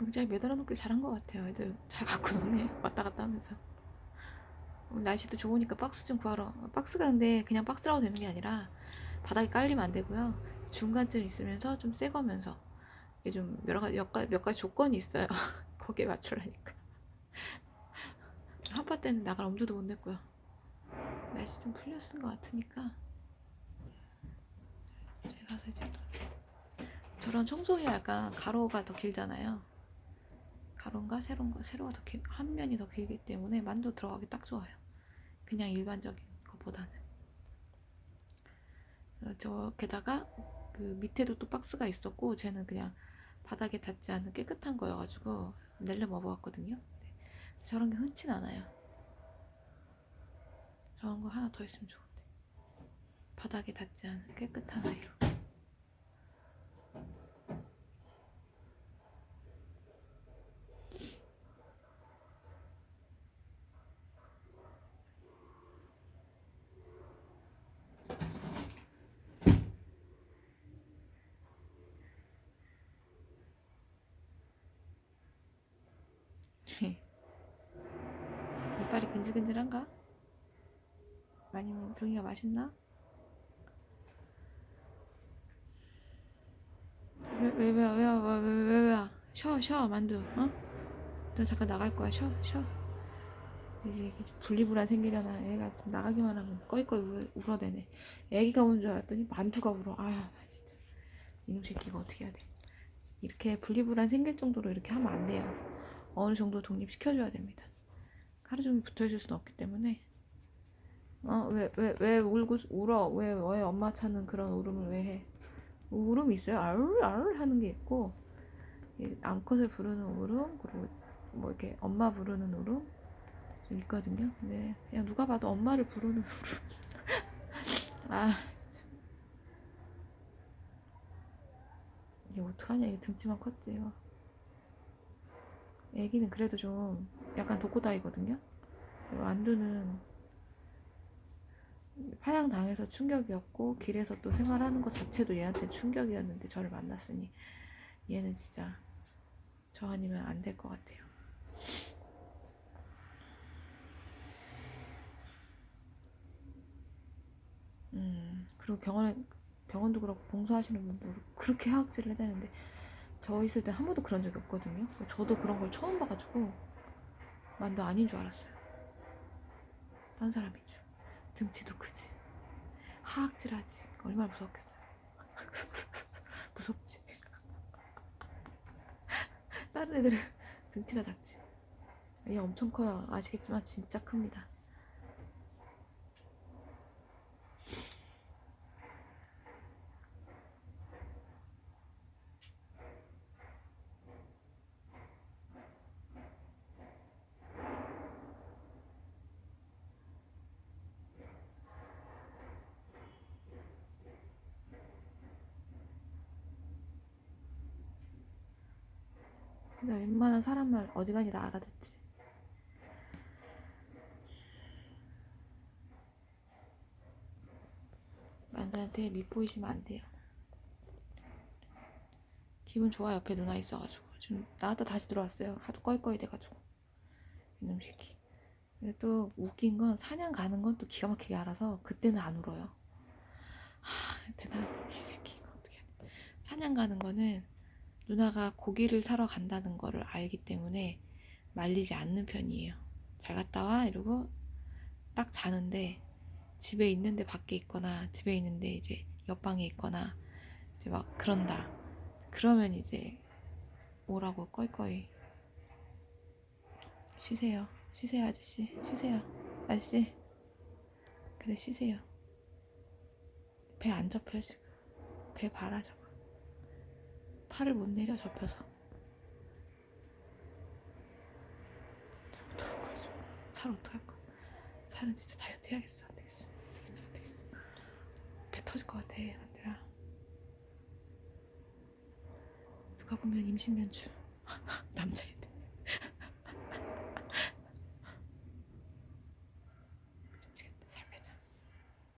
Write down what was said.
의자에 매달아 놓길 잘한 것 같아요. 애들 잘 갖고 노네. 왔다 갔다 하면서. 날씨도 좋으니까 박스 좀 구하러. 박스가 근데 그냥 박스라고 되는 게 아니라 바닥에 깔리면 안 되고요. 중간쯤 있으면서 좀 새 거면서 이게 좀 여러 가지 몇 가지, 몇 가지 조건이 있어요. 거기에 맞추라니까. 한파 때는 나갈 엄두도 못 냈고요. 날씨 좀 풀렸은 것 같으니까 저희 가서 이제 또 저런 청소기가 약간 가로가 더 길잖아요. 가로인가 세로인가 세로가 더 길, 한 면이 더 길기 때문에 만두 들어가기 딱 좋아요. 그냥 일반적인 것보다는. 어, 저 게다가 그 밑에도 또 박스가 있었고 쟤는 그냥 바닥에 닿지 않는 깨끗한 거여가지고 내려 먹어봤거든요. 네. 저런 게 흔치 않아요. 저런 거 하나 더 있으면 좋은데 바닥에 닿지 않은 깨끗한 아이로. 이빨이 근질근질한가? 아니면 종이가 맛있나? 왜왜 왜 왜 왜 왜 쉬어 쉬어 만두 어? 너 잠깐 나갈 거야 쉬어 쉬어. 이제 분리불안 생기려나? 애가 좀 나가기만 하면 꺼이꺼이 울- 울어 대네. 애기가 우는 줄 알았더니 만두가 울어. 아나 진짜. 이놈 새끼가 어떻게 해야 돼? 이렇게 분리불안 생길 정도로 이렇게 하면 안 돼요 어느 정도 독립시켜줘야 됩니다. 하루 종일 붙어 있을 수는 없기 때문에. 어왜 왜 왜 울고 스- 울어? 왜 왜 엄마 찾는 그런 울음을 왜 해? 울음이 있어요. 아울 아울 하는 게 있고 이 암컷을 부르는 울음 그리고 뭐 이렇게 엄마 부르는 울음 좀 있거든요. 근데 그냥 누가 봐도 엄마를 부르는 울음. 아 진짜. 이게 어떡하냐? 이게 등치만 컸지 이거 애기는 그래도 좀 약간 독고다이거든요 완두는 파양 당해서 충격이었고 길에서 또 생활하는 것 자체도 얘한테 충격이었는데 저를 만났으니 얘는 진짜 저 아니면 안 될 것 같아요. 음 그리고 병원에 병원도 그렇고 봉사하시는 분도 그렇게 하악질을 해대는데 저 있을 때 한 번도 그런 적이 없거든요. 저도 그런 걸 처음 봐가지고 만두 아닌 줄 알았어요. 딴 사람인 줄. 등치도 크지. 하악질하지. 얼마나 무섭겠어요. 무섭지. 다른 애들은 등치가 작지. 얘 엄청 커요. 아시겠지만 진짜 큽니다. 근데 웬만한 사람 말 어지간히 다 알아듣지. 만두한테 밉보이시면 안 돼요. 기분 좋아 옆에 누나 있어가지고 지금 나왔다 다시 들어왔어요. 하도 꺼이꺼이 돼가지고 이놈 새끼. 근데 또 웃긴 건 사냥 가는 건 또 기가 막히게 알아서 그때는 안 울어요. 하 대단해 이 새끼 이거 어떻게 사냥 가는 거는 누나가 고기를 사러 간다는 거를 알기 때문에 말리지 않는 편이에요. 잘 갔다 와 이러고 딱 자는데 집에 있는데 밖에 있거나 집에 있는데 이제 옆방에 있거나 이제 막 그런다. 그러면 이제 오라고 꺼이꺼이 쉬세요. 쉬세요 아저씨. 쉬세요. 아저씨. 그래 쉬세요. 배 안 접혀 지금. 배 봐라 저거. 팔을 못 내려 접혀서. 저 어떡할 거야. 살 어떡할 거야. 살은 진짜 다이어트 해야겠어. 안 되겠어. 안 되겠어. 안 되겠어. 배 터질 것 같아. 안들아. 누가 보면 임신면주. 남자애.